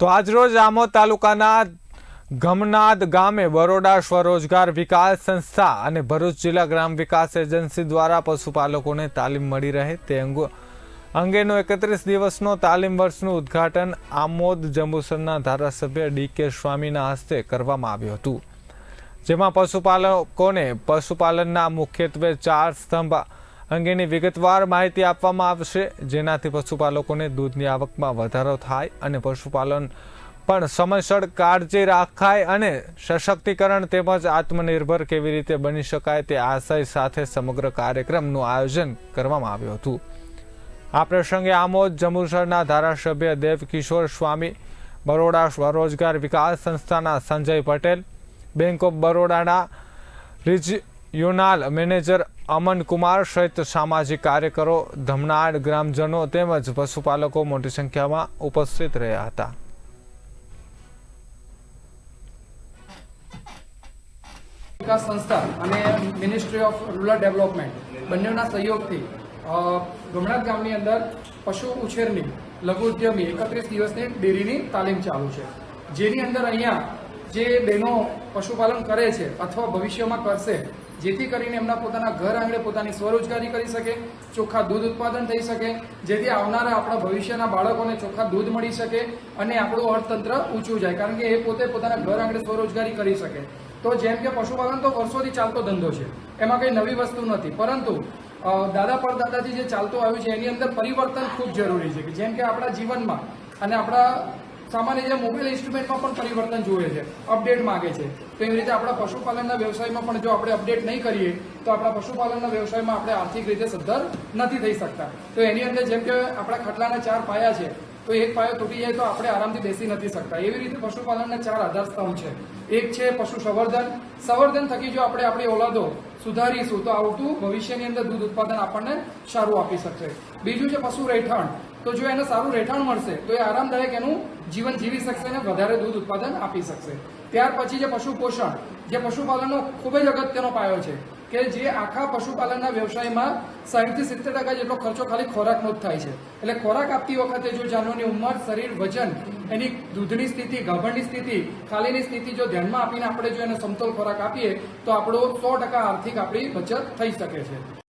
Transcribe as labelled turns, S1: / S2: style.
S1: તો આજરોજ આમોદ તાલુકાના ગમનાદ ગામે બરોડા સ્વરોજગાર વિકાસ સંસ્થા અને ભરૂચ જિલ્લા ગ્રામ વિકાસ એજન્સી દ્વારા પશુપાલકોને તાલીમ મળી રહે તે અંગો અંગેનો એકત્રીસ દિવસનો તાલીમ વર્ષનું ઉદ્ઘાટન આમોદ જંબુસરના ધારાસભ્ય ડી કે સ્વામીના હસ્તે કરવામાં આવ્યું હતું. જેમાં પશુપાલકોને પશુપાલનના મુખ્યત્વે ચાર સ્તંભ અંગેની વિગતવાર માહિતી આપવામાં આવશે. જેનાથી પશુપાલકોને દૂધની આવકમાં વધારો થાય અને પશુપાલન પણ સમયસર કાળજી રાખાય અને સશક્તિકરણ તેમજ આત્મનિર્ભર કેવી રીતે બની શકાય તે આશય સાથે સમગ્ર કાર્યક્રમનું આયોજન કરવામાં આવ્યું હતું. આ પ્રસંગે આમોદ જંબુસરના ધારાસભ્ય દેવકિશોર સ્વામી, બરોડા સ્વરોજગાર વિકાસ સંસ્થાના સંજય પટેલ, બેંક ઓફ બરોડાના રિજિયોનાલ મેનેજર અમન કુમાર સહિત સામાજિક કાર્યકરો ધમનાડ ગ્રામજનો તેમજ પશુપાલકો મોટી સંખ્યામાં ઉપસ્થિત રહ્યા હતા.
S2: વિકાસ સંસ્થા અને મિનિસ્ટ્રી ઓફ રૂરલ ડેવલપમેન્ટ બંનેના સહયોગથી ગમણાત ગામની અંદર પશુ ઉછેરની લઘુ ઉદ્યમી એકત્રીસ દિવસની ડેરીની તાલીમ ચાલુ છે. જેની અંદર અહીંયા જે બહેનો પશુપાલન કરે છે અથવા ભવિષ્યમાં કરશે, જેથી કરીને એમના પોતાના ઘર આંગણે પોતાની સ્વરોજગારી કરી શકે, ચોખ્ખા દૂધ ઉત્પાદન થઈ શકે, જેથી આવનારા આપણા ભવિષ્યના બાળકોને ચોખ્ખા દૂધ મળી શકે અને આપણું અર્થતંત્ર ઊંચું જાય. કારણ કે એ પોતે પોતાના ઘર આંગણે સ્વરોજગારી કરી શકે. તો જેમ કે પશુપાલન તો વર્ષોથી ચાલતો ધંધો છે, એમાં કંઈ નવી વસ્તુ નથી. પરંતુ દાદા પરદાદાથી જે ચાલતું આવ્યું છે, એની અંદર પરિવર્તન ખૂબ જરૂરી છે કે જેમ કે આપણા જીવનમાં અને આપણા સામાન્ય રીતે મોબાઈલ ઇન્સ્ટ્રુમેન્ટમાં પણ પરિવર્તન જોઈએ છે અપડેટ માગે છે. તો એવી રીતે આપણા પશુપાલનના વ્યવસાયમાં પણ જો આપણે અપડેટ નહીં કરીએ, તો આપણા પશુપાલનના વ્યવસાયમાં આપણે આર્થિક રીતે સદ્ધર નથી થઈ શકતા. તો એની અંદર જેમ કે આપણા ખટલાના ચાર પાયા છે તો એક પાયો તૂટી જાય તો આપણે આરામથી બેસી નથી શકતા. એવી રીતે પશુપાલનના ચાર આધાર સ્તંભ છે. એક છે પશુ સંવર્ધન સંવર્ધન થકી જો આપણે આપણી ઓલાદો સુધારીશું તો આવતું ભવિષ્યની અંદર દૂધ ઉત્પાદન આપણને સારું આપી શકશે. બીજું છે પશુ રહેઠાણ. તો જો એને સારું રહેઠાણ મળશે, તો એ આરામદાયક એનું જીવન જીવી શકશે અને વધારે દૂધ ઉત્પાદન આપી શકશે. ત્યાર પછી જે પશુ પોષણ જે પશુપાલનનો ખૂબ જ અગત્યનો પાયો છે. કે જે આખા પશુપાલનના વ્યવસાયમાં સાહીઠથી સિત્તેર ટકા જેટલો ખર્ચો ખાલી ખોરાકનો જ થાય છે. એટલે ખોરાક આપતી વખતે જો જાનવરની ઉંમર, શરીર, વજન, એની દૂધની સ્થિતિ, ગાભણની સ્થિતિ, ખાલીની સ્થિતિ જો ધ્યાનમાં આપીને આપણે જો એને સમતોલ ખોરાક આપીએ, તો આપણો સો ટકા આર્થિક આપણી બચત થઈ શકે છે.